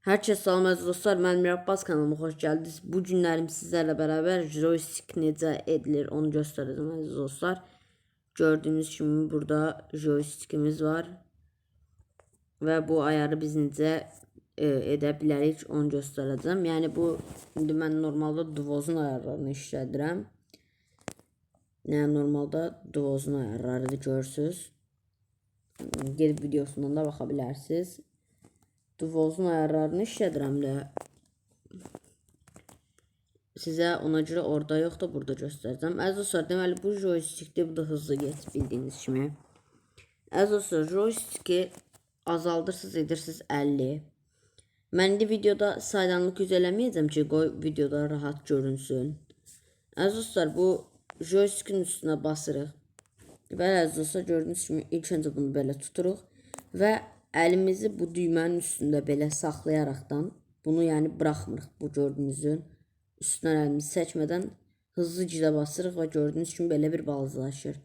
Herkese salam əziz dostlar, mən Mirabbaz kanalıma xoş gəldiniz. Bu günlərim sizlərlə bərabər joystick necə edilir onu göstərəcəm əziz dostlar. Gördüyünüz kimi burada joystickimiz var. Və bu ayarı biz necə e, edə bilərik onu göstərəcəm. Yəni bu indi mən normalda dvozun ayarlarını işlədirəm. Yəni normalda dvozun ayarlarını görürsüz. Gedib videosundan da baxa bilərsiniz. Dvozun ayarlarını işlədirəm də. Sizə ona görə orada yox da burada göstərəcəm. Əziz dostlar, deməli bu joystickdə bu da hızlı geç bildiyiniz kimi. Əziz dostlar, joysticki azaldırsınız, edirsiniz 50. Mən indi videoda saydanlıq yüz eləməyəcəm ki, qoy videoda rahat görünsün. Əziz dostlar, bu joystickin üstünə basırıq. Və əziz dostlar, gördüyünüz kimi ilk öncə bunu belə tuturuq və əlimizi bu düymənin üstündə belə saxlayaraqdan bunu yəni buraxmırıq bu gördüyünüzün üstündən əlimizi çəkmədən hızlı gidə basırıq və gördüyünüz kimi belə bir balacalaşır.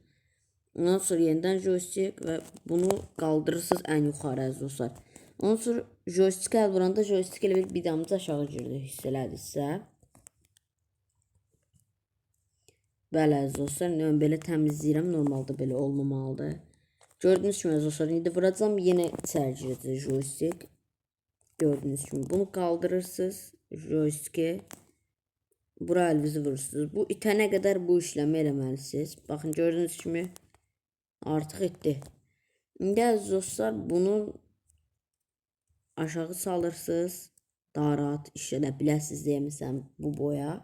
Ondan sonra yenidən joystick və bunu qaldırırsınız ən yuxarı əziz dostlar. Ondan sonra joystick əl vuranda joystick elə bir bidamız aşağı girdi hiss elədinizsə. Bəli əziz dostlar, mən belə təmizləyirəm. Normalda belə olmamalıdır. Gördüğünüz kimi arkadaşlar indi vuracağım yine tercih edeceğiz joystick. Gördüğünüz gibi bunu kaldırırsınız joystick'e. Bura elinizi vurursunuz. Bu itene kadar bu işlemi eləməlisiniz. Bakın gördüğünüz kimi artık etdi. İndi əziz dostlar bunu aşağı salırsınız. Daha rahat işlədə biləsiniz deyə bu boya.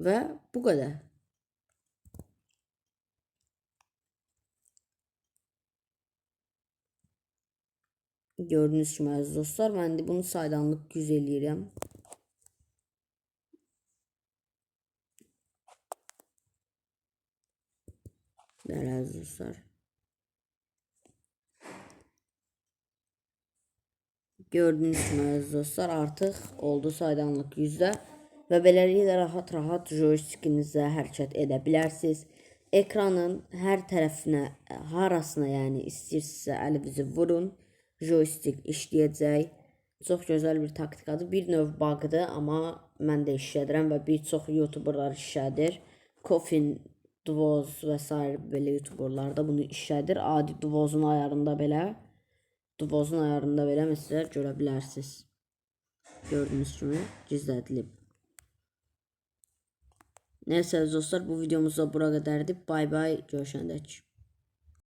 Və bu qədər. Gördüğünüz gibi aziz dostlar ben de bunu saydanlık 100 eləyirəm. Değerli aziz dostlar. Gördüğünüz gibi aziz dostlar artık oldu saydanlık yüzde ve beləliklə rahat-rahat joystickinizə hərəkət edə bilərsiniz. Ekranın hər tərəfinə, harasına yəni istəyirsinizsə əlinizi vurun joystick işləyəcək. Çox gözəl bir taktikadır. Bir növ bug'dır, amma mən də işlədirəm və bir çox youtuberlar işlədir. Coffin, Dvoz və s. belə youtuberlar da bunu işlədir. Adi Dvozun ayarında belə Dvozun ayarında belə məsələ görə bilərsiniz. Gördüyünüz kimi gizlədilib. Neyse dostlar bu videomuzda bura qədərdir. Bay bay görüşəndək.